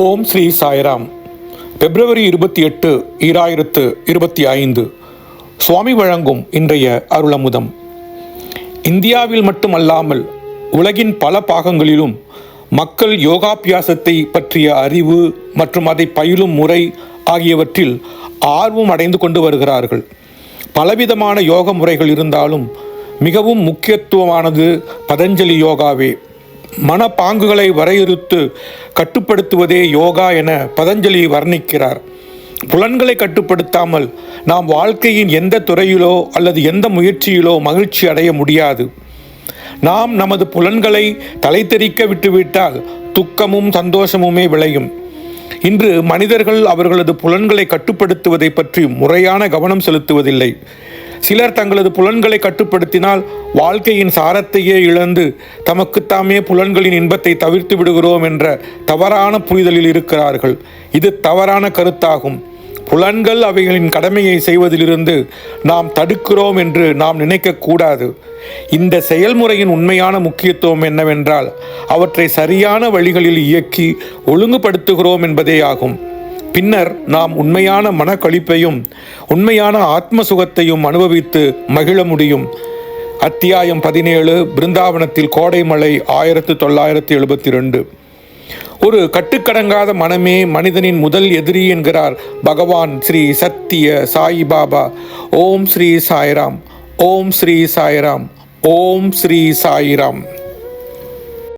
ஓம் ஸ்ரீ சாய்ராம். பிப்ரவரி இருபத்தி எட்டு ஈராயிரத்து இருபத்தி ஐந்து. சுவாமி வழங்கும் இன்றைய அருளமுதம். இந்தியாவில் மட்டுமல்லாமல் உலகின் பல பாகங்களிலும் மக்கள் யோகாபியாசத்தை பற்றிய அறிவு மற்றும் அதை பயிலும் முறை ஆகியவற்றில் ஆர்வம் அடைந்து கொண்டு வருகிறார்கள். பலவிதமான யோக முறைகள் இருந்தாலும் மிகவும் முக்கியத்துவமானது பதஞ்சலி யோகாவே. மனப்பாங்குகளை வரையறுத்து கட்டுப்படுத்துவதே யோகா என பதஞ்சலி வர்ணிக்கிறார். புலன்களை கட்டுப்படுத்தாமல் நாம் வாழ்க்கையின் எந்த துறையிலோ அல்லது எந்த முயற்சியிலோ மகிழ்ச்சி அடைய முடியாது. நாம் நமது புலன்களை தலைத்தெறிக்க விட்டுவிட்டால் துக்கமும் சந்தோஷமுமே விளையும். இன்று மனிதர்கள் அவர்களது புலன்களை கட்டுப்படுத்துவதை பற்றி முறையான கவனம் செலுத்துவதில்லை. சிலர் தங்களது புலன்களை கட்டுப்படுத்தினால் வாழ்க்கையின் சாரத்தையே இழந்து தமக்குத்தாமே புலன்களின் இன்பத்தை தவிர்த்து விடுகிறோம் என்ற தவறான புரிதலில் இருக்கிறார்கள். இது தவறான கருத்தாகும். புலன்கள் அவைகளின் கடமையை செய்வதிலிருந்து நாம் தடுக்கிறோம் என்று நாம் நினைக்கக்கூடாது இந்த செயல்முறையின் உண்மையான முக்கியத்துவம் என்னவென்றால் அவற்றை சரியான வழிகளில் இயக்கி ஒழுங்குபடுத்துகிறோம் என்பதே ஆகும் பின்னர் நாம் உண்மையான மனக்களிப்பையும் உண்மையான ஆத்ம சுகத்தையும் அனுபவித்து மகிழ முடியும். அத்தியாயம் பதினேழு பிருந்தாவனத்தில் கோடைமலை ஆயிரத்து தொள்ளாயிரத்தி எழுபத்தி ரெண்டு. ஒரு கட்டுக்கடங்காத மனமே மனிதனின் முதல் எதிரி என்கிறார் பகவான் ஸ்ரீ சத்திய சாயிபாபா ஓம் ஸ்ரீ சாய்ராம் ஓம் ஸ்ரீ சாய்ராம் ஓம் ஸ்ரீ சாய்ராம்.